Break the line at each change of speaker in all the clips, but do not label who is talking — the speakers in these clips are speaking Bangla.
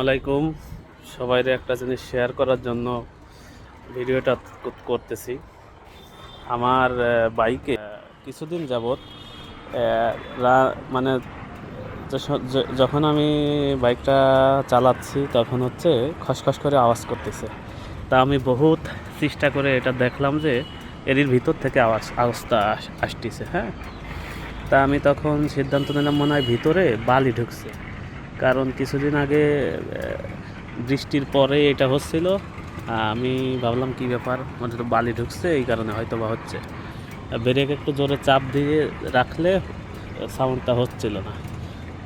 আলাইকুম। সবাইরে একটা জিনিস শেয়ার করার জন্য ভিডিওটা করতেছি। আমার বাইকে কিছুদিন যাবৎ মানে যখন আমি বাইকটা চালাচ্ছি, তখন হচ্ছে খসখস করে আওয়াজ করতেছে। তা আমি বহুত চেষ্টা করে এটা দেখলাম যে এর ভিতর থেকে আওয়াজ, আওয়াজটা আস- আসতেছে হ্যাঁ? তা আমি তখন সিদ্ধান্ত নিলাম মনে হয় ভিতরে বালি ঢুকছে। কারণ কিছুদিন আগে বৃষ্টির পরে এটা হচ্ছিল। আমি ভাবলাম কি ব্যাপার মানে বালি ঢুকছে, এই কারণে হয়তো বা হচ্ছে ব্রেক একটু জোরে চাপ দিয়ে রাখলে সাউন্ডটা হচ্ছিল না।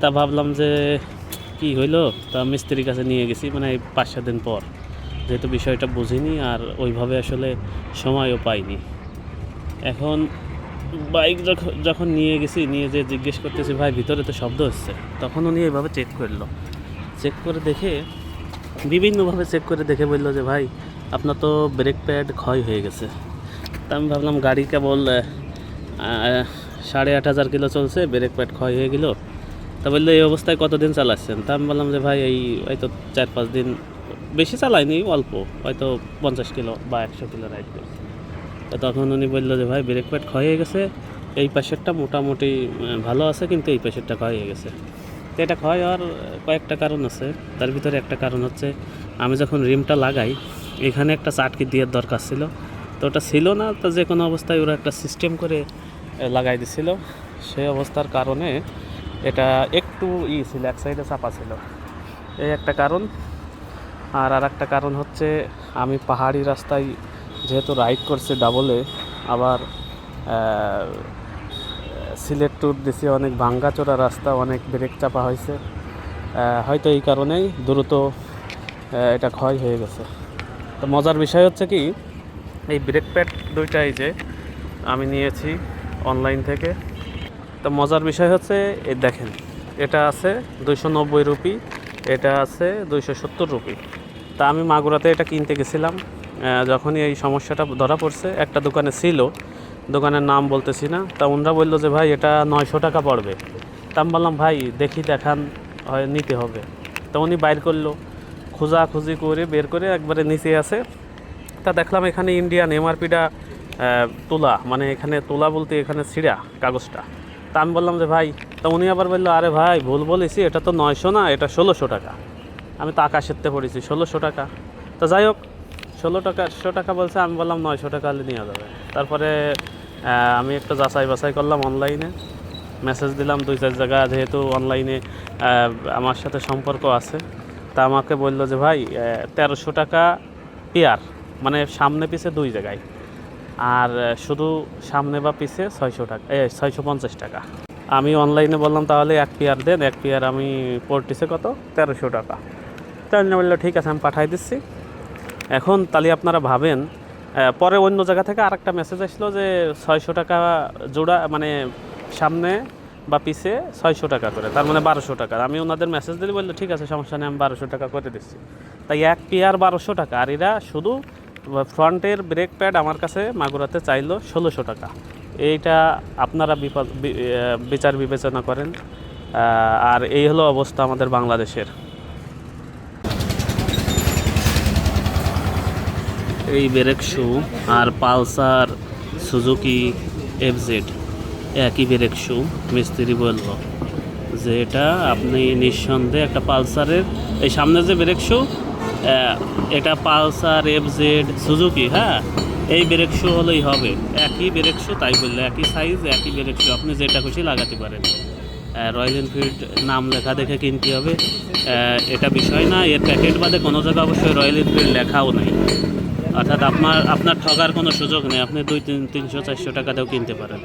তা ভাবলাম যে কি হইল, তা মিস্ত্রির কাছে নিয়ে গেছি মানে পাঁচ দিন পর। যেহেতু বিষয়টা বুঝিনি, আর ওইভাবে আসলে সময়ও পাইনি। এখন বাইক যখন যখন নিয়ে গেছি, নিয়ে যে জিজ্ঞেস করতেছি, ভাই, ভিতরে তো শব্দ হচ্ছে। তখন উনি এভাবে চেক করল। চেক করে দেখে, বিভিন্নভাবে চেক করে দেখে বলল যে, ভাই, আপনার তো ব্রেক প্যাড ক্ষয় হয়ে গেছে। তা আমি ভাবলাম, গাড়ি কেবল সাড়ে আট হাজার কিলো চলছে ব্রেক প্যাড ক্ষয় হয়ে গেল। তা বলল, এই অবস্থায় কতদিন চালাচ্ছেন? তা আমি বললাম যে, ভাই, এই হয়তো চার পাঁচ দিন, বেশি চালাইনি, অল্প, হয়তো পঞ্চাশ কিলো বা একশো কিলো রাইড করছি। তখন উনি বলল যে, ভাই ব্রেক প্যাড ক্ষয় হয়ে গেছে। এই পাশেরটা মোটামুটি ভালো আছে, কিন্তু এই পাশেরটা ক্ষয় হয়ে গেছে। তো এটা ক্ষয় হওয়ার কয়েকটা কারণ আছে। তার ভিতরে একটা কারণ হচ্ছে, আমি যখন রিমটা লাগাই, এখানে একটা চাটকি দিয়ে দরকার ছিল। তো ওটা ছিল না, তো যে কোনো অবস্থায় ওরা একটা সিস্টেম করে লাগাই দিছিল। সেই অবস্থার কারণে এটা একটু ই ছিল, এক সাইডে চাপা ছিল। এই একটা কারণ। আর আর একটা কারণ হচ্ছে, আমি পাহাড়ি রাস্তায় যেহেতু রাইড করছি ডাবলে আবার সিলেট ট্যুর দিছি অনেক ভাঙ্গাচোরা রাস্তা, অনেক ব্রেক চাপা হয়েছে। হয়তো এই কারণেই দ্রুত এটা ক্ষয় হয়ে গেছে। তো মজার বিষয় হচ্ছে কি, এই ব্রেক প্যাড দুইটাই যে আমি নিয়েছি অনলাইন থেকে। তো মজার বিষয় হচ্ছে, এই দেখেন, এটা আছে দুইশো নব্বই রুপি, এটা আছে দুইশো সত্তর রুপি। তা আমি মাগুরাতে এটা কিনতে গেছিলাম। যখনই এই সমস্যাটা ধরা পড়ছে, একটা দোকানে ছিল, দোকানের নাম বলতেছি না, তা ওনারা বলল যে, ভাই, এটা নয়শো টাকা পড়বে। তা আমি বললাম, ভাই, দেখি, দেখান, হয়, নিতে হবে। তা উনি বাইর করল, খোঁজাখুঁজি করে বের করে একবারে নিচে আছে। তা দেখলাম এখানে ইন্ডিয়ান এমআরপিটা তোলা মানে এখানে তোলা বলতে এখানে ছিঁড়া কাগজটা। তা আমি বললাম যে, ভাই, তা উনি আবার বলল, আরে ভাই, ভুল বলেছি, এটা তো নয়শো না, এটা ষোলোশো টাকা। আমি তো আকাশেরতে পড়েছি, ষোলোশো টাকা। তা যাই হোক ষোলো টাকা, একশো টাকা বলছে, আমি বললাম নয়শো টাকা হলে নিয়ে যাবে। তারপরে আমি একটু যাচাই বাছাই করলাম অনলাইনে মেসেজ দিলাম দুই চার জায়গা যেহেতু অনলাইনে আমার সাথে সম্পর্ক আছে। তা আমাকে বলল যে, ভাই তেরোশো টাকা পেয়ার মানে সামনে পিছে দুই জায়গায়। আর শুধু সামনে বা পিছে ছয়শো টাকা, এ, ছয়শো পঞ্চাশ টাকা। আমি অনলাইনে বললাম, তাহলে এক পেয়ার দেন, এক পেয়ার আমি পড়তেছে কত? তেরোশো টাকা। তাহলে বলল, ঠিক আছে, আমি পাঠাই দিচ্ছি। এখন তাহলে আপনারা ভাবেন পরে অন্য জায়গা থেকে আরেকটা মেসেজ আসলো যে ছয়শো টাকা জোড়া মানে সামনে বা পিছে ছয়শো টাকা করে, তার মানে বারোশো টাকা। আমি ওনাদের মেসেজ দিলে বলল, ঠিক আছে, সমস্যা নেই, আমি বারোশো টাকা করে দিচ্ছি। তাই এক পেয়ার বারোশো টাকা, আর এরা শুধু ফ্রন্টের ব্রেক প্যাড আমার কাছে মাগুরাতে চাইলো ষোলোশো টাকা। এইটা আপনারা বিপদ- বিচার বিবেচনা করেন। আর এই হলো অবস্থা আমাদের বাংলাদেশের। এই ব্রেক শু আর পালসার সুজুকি এফজেড একই ব্রেক শু মিস্ত্রি বলল যে এটা আপনি নিঃসন্দেহে একটা পালসারের, এই সামনে যে ব্রেক শু এটা পালসার এফজেড সুজুকি হ্যাঁ? এই ব্রেক শু হলেই হবে। একই ব্রেক শু তাই বললে, একই সাইজ একই ব্রেক শু আপনি যেটা খুশি লাগাতে পারেন। রয়্যাল এনফিল্ড নাম লেখা দেখে কিনতে হবে। এটা বিষয় না, এর প্যাকেট বাদে কোনো জায়গায় অবশ্যই রয়্যাল এনফিল্ড লেখাও নেই। অর্থাৎ আপনার আপনার ঠগার কোনো সুযোগ নেই। আপনি দুই তিন, তিনশো, চারশো টাকাতেও কিনতে পারেন।